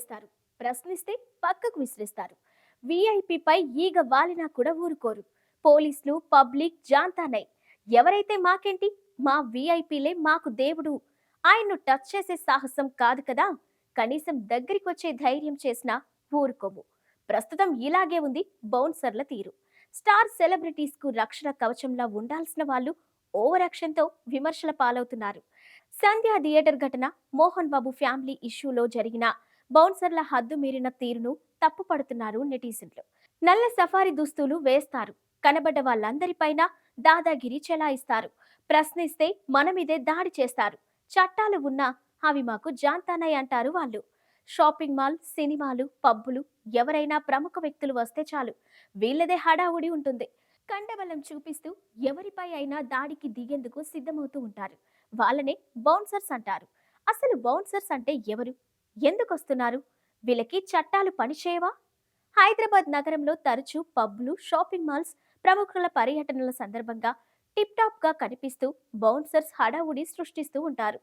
వేస్తారు ప్రశ్నిస్తే పక్కకు విసిరేస్తారు. వీఐపీపై ఈగ వాలినా కూడా ఊరుకోరు. పోలీసులు పబ్లిక్ జాంతానై. ఎవరైతే మాకేంటి? మా వీఐపీలే మాకు దేవుడు. ఆయన్ను టచ్ చేసే సాహసం కాదు కదా? కనీసం దగ్గరికి వచ్చే ధైర్యం చేసినా ఊరుకోము. ప్రస్తుతం ఇలాగే ఉంది బౌన్సర్ల తీరు. స్టార్ సెలబ్రిటీస్కు రక్షణ కవచంలా ఉండాల్సిన వాళ్ళు ఓవర్ విమర్శల పాలవుతున్నారు. సంధ్యా థియేటర్ ఘటన మోహన్ బాబు ఫ్యామిలీ ఇష్యూలో జరిగిన బౌన్సర్ల హద్దు మీరిన తీరును తప్పుపడుతున్నారు నెటిజన్లు. నల్ల సఫారీ దుస్తులు వేస్తారు. కనబడ్డ వాళ్ళందరిపైన దాదాగిరి చెలాయిస్తారు. ప్రశ్నిస్తే మన మీదే దాడి చేస్తారు. చట్టాలు ఉన్నా అవి మాకు జాంతానాయ్ అంటారు వాళ్ళు. షాపింగ్ మాల్ సినిమాలు పబ్బులు ఎవరైనా ప్రముఖ వ్యక్తులు వస్తే చాలు. వీళ్ళదే హడావుడి ఉంటుంది. కండబలం చూపిస్తూ ఎవరిపై అయినా దాడికి దిగేందుకు సిద్ధమవుతూ ఉంటారు. వాళ్ళనే బౌన్సర్స్ అంటారు. అసలు బౌన్సర్స్ అంటే ఎవరు? ఎందుకు వస్తున్నారు వీళ్ళకి చట్టాలు పనిచేయవా? హైదరాబాద్ నగరంలో తరచూ పబ్లు షాపింగ్ మాల్స్ ప్రముఖుల పర్యటనల సందర్భంగా టిప్ టాప్గా కనిపిస్తూ బౌన్సర్స్ హడావుడి సృష్టిస్తూ ఉంటారు.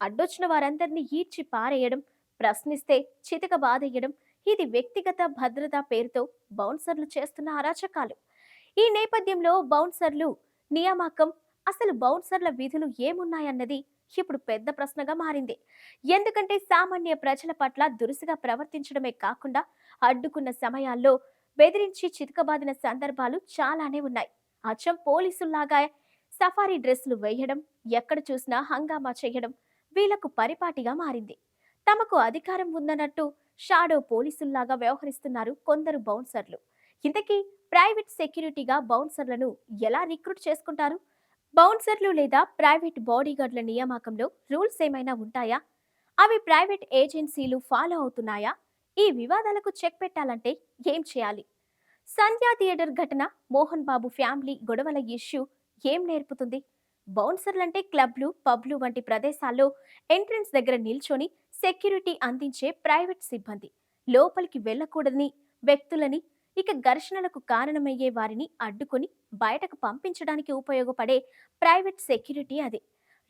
అడ్డొచ్చిన వారందరినీ ఈడ్చి పారేయడం ప్రశ్నిస్తే చితక బాధేయడం ఇది వ్యక్తిగత భద్రత పేరుతో బౌన్సర్లు చేస్తున్న అరాచకాలు. ఈ నేపథ్యంలో బౌన్సర్లు నియామకం అసలు బౌన్సర్ల విధులు ఏమున్నాయన్నది ఇప్పుడు పెద్ద ప్రశ్నగా మారింది. ఎందుకంటే సామాన్య ప్రజల పట్ల దురుసుగా ప్రవర్తించడమే కాకుండా అడ్డుకున్న సమయాల్లో బెదిరించి చితకబాదిన సందర్భాలు చాలానే ఉన్నాయి. అచ్చం పోలీసుల్లాగా సఫారీ డ్రెస్సులు వేయడం ఎక్కడ చూసినా హంగామా చేయడం వీళ్ళకు పరిపాటిగా మారింది. తమకు అధికారం ఉందన్నట్టు షాడో పోలీసుల్లాగా వ్యవహరిస్తున్నారు కొందరు బౌన్సర్లు. ఇంతకీ ప్రైవేట్ సెక్యూరిటీగా బౌన్సర్లను ఎలా రిక్రూట్ చేసుకుంటారు? బౌన్సర్లు లేదా ప్రైవేట్ బాడీగార్డ్ల నియామకంలో రూల్స్ ఏమైనా ఉంటాయా? అవి ప్రైవేట్ ఏజెన్సీలు ఫాలో అవుతున్నాయా? ఈ వివాదాలకు చెక్ పెట్టాలంటే ఏం చేయాలి? సంధ్యా థియేటర్ ఘటన మోహన్ బాబు ఫ్యామిలీ గొడవల ఇష్యూ ఏం నేర్పుతుంది? బౌన్సర్లంటే క్లబ్లు పబ్లు వంటి ప్రదేశాల్లో ఎంట్రన్స్ దగ్గర నిల్చొని సెక్యూరిటీ అందించే ప్రైవేట్ సిబ్బంది లోపలికి వెళ్ళకూడని వ్యక్తులని ఇక ఘర్షణలకు కారణమయ్యే వారిని అడ్డుకొని బయటకు పంపించడానికి ఉపయోగపడే ప్రైవేట్ సెక్యూరిటీ అది.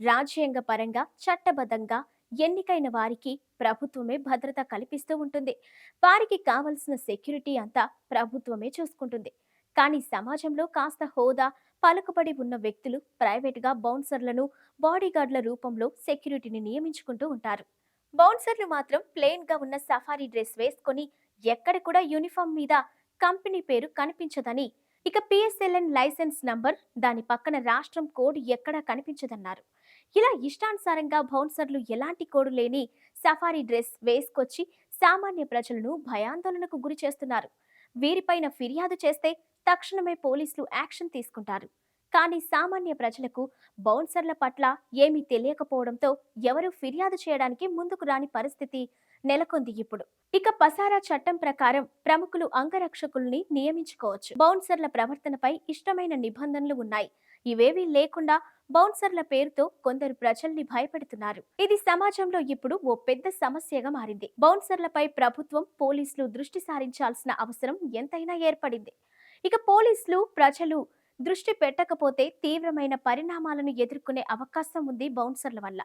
రాజ్యాంగ పరంగా చట్టబద్ధంగా ఎన్నికైన వారికి ప్రభుత్వమే భద్రత కల్పిస్తూ ఉంటుంది. వారికి కావలసిన సెక్యూరిటీ అంతా ప్రభుత్వమే చూసుకుంటుంది. కానీ సమాజంలో కాస్త హోదా పలుకుబడి ఉన్న వ్యక్తులు ప్రైవేట్గా బౌన్సర్లను బాడీగార్డ్ల రూపంలో సెక్యూరిటీని నియమించుకుంటూ ఉంటారు. బౌన్సర్లు మాత్రం ప్లెయిన్గా ఉన్న సఫారీ డ్రెస్ వేసుకొని ఎక్కడ కూడా యూనిఫామ్ మీద కంపెనీ పేరు కనిపించదని. ఇక పిఎస్ఎల్ఎన్ లైసెన్స్ నంబర్ దాని పక్కన రాష్ట్రం కోడ్ ఎక్కడా కనిపించదన్నారు. ఇలా ఇష్టానుసారంగా బౌన్సర్లు ఎలాంటి కోడు లేని సఫారీ డ్రెస్ వేసుకొచ్చి సామాన్య ప్రజలను భయాందోళనకు గురి చేస్తున్నారు. వీరిపైన ఫిర్యాదు చేస్తే తక్షణమే పోలీసులు యాక్షన్ తీసుకుంటారు. కానీ సామాన్య ప్రజలకు బౌన్సర్ల పట్ల ఏమీ తెలియకపోవడంతో ఎవరూ ఫిర్యాదు చేయడానికి ముందుకు రాని పరిస్థితి నెలకొంది ఇప్పుడు. ఇక పసారా చట్టం ప్రకారం ప్రముఖులు అంగరక్షకుల్ని నియమించుకోవచ్చు. బౌన్సర్ల ప్రవర్తనపై ఇష్టమైన నిబంధనలు ఉన్నాయి. ఇవేవీ లేకుండా బౌన్సర్ల పేరుతో కొందరు ప్రజల్ని భయపెడుతున్నారు. ఇది సమాజంలో ఇప్పుడు ఓ పెద్ద సమస్యగా మారింది. బౌన్సర్లపై ప్రభుత్వం పోలీసులు దృష్టి సారించాల్సిన అవసరం ఎంతైనా ఏర్పడింది. ఇక పోలీసులు ప్రజలు దృష్టి పెట్టకపోతే తీవ్రమైన పరిణామాలను ఎదుర్కొనే అవకాశం ఉంది బౌన్సర్ల వల్ల.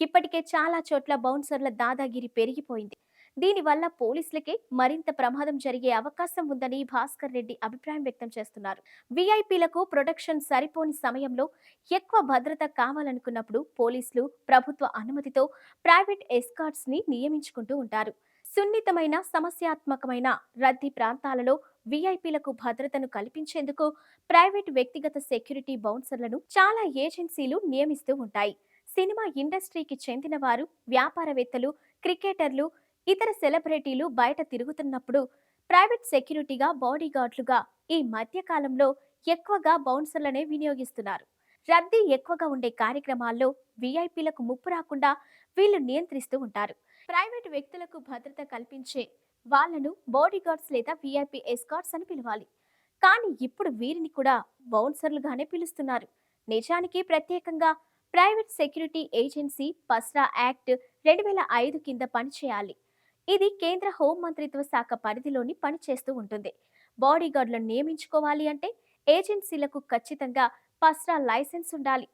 ఇప్పటికే చాలా చోట్ల బౌన్సర్ల దాదాగిరి పెరిగిపోయింది. దీనివల్ల పోలీసులకే మరింత ప్రమాదం జరిగే అవకాశం ఉందని భాస్కర్ రెడ్డి అభిప్రాయం వ్యక్తం చేస్తున్నారు. వీఐపీలకు ప్రొటెక్షన్ సరిపోని సమయంలో ఎక్కువ భద్రత కావాలనుకున్నప్పుడు పోలీసులు ప్రభుత్వ అనుమతితో ప్రైవేట్ ఎస్కార్ట్స్ని నియమించుకుంటూ ఉంటారు. సున్నితమైన సమస్యాత్మకమైన రద్దీ ప్రాంతాలలో వీఐపీలకు భద్రతను కల్పించేందుకు ప్రైవేట్ వ్యక్తిగత సెక్యూరిటీ బౌన్సర్లను చాలా ఏజెన్సీలు నియమిస్తూ ఉంటాయి. సినిమా ఇండస్ట్రీకి చెందిన వారు వ్యాపారవేత్తలు క్రికెటర్లు ఇతర సెలబ్రిటీలు బయట తిరుగుతున్నప్పుడు ప్రైవేట్ సెక్యూరిటీగా బాడీగార్డ్లుగా ఈ మధ్యకాలంలో ఎక్కువగా బౌన్సర్లనే వినియోగిస్తున్నారు. రద్దీ ఎక్కువగా ఉండే కార్యక్రమాల్లో వీఐపీలకు ముప్పు రాకుండా వీళ్ళు నియంత్రిస్తూ ఉంటారు. ప్రైవేట్ వ్యక్తులకు భద్రత కల్పించే వాళ్ళను బాడీగార్డ్స్ లేదా వీఐపీ ఎస్కార్ట్స్ అని పిలవాలి. కానీ ఇప్పుడు వీరిని కూడా బౌన్సర్లుగానే పిలుస్తున్నారు. నిజానికి ప్రత్యేకంగా private security agency PSARA act రెండు వేల ఐదు కింద పనిచేయాలి. ఇది కేంద్ర హోం మంత్రిత్వ శాఖ పరిధిలోని పనిచేస్తూ ఉంటుంది. బాడీగార్డులను నియమించుకోవాలి అంటే ఏజెన్సీలకు ఖచ్చితంగా పస్రా లైసెన్స్ ఉండాలి.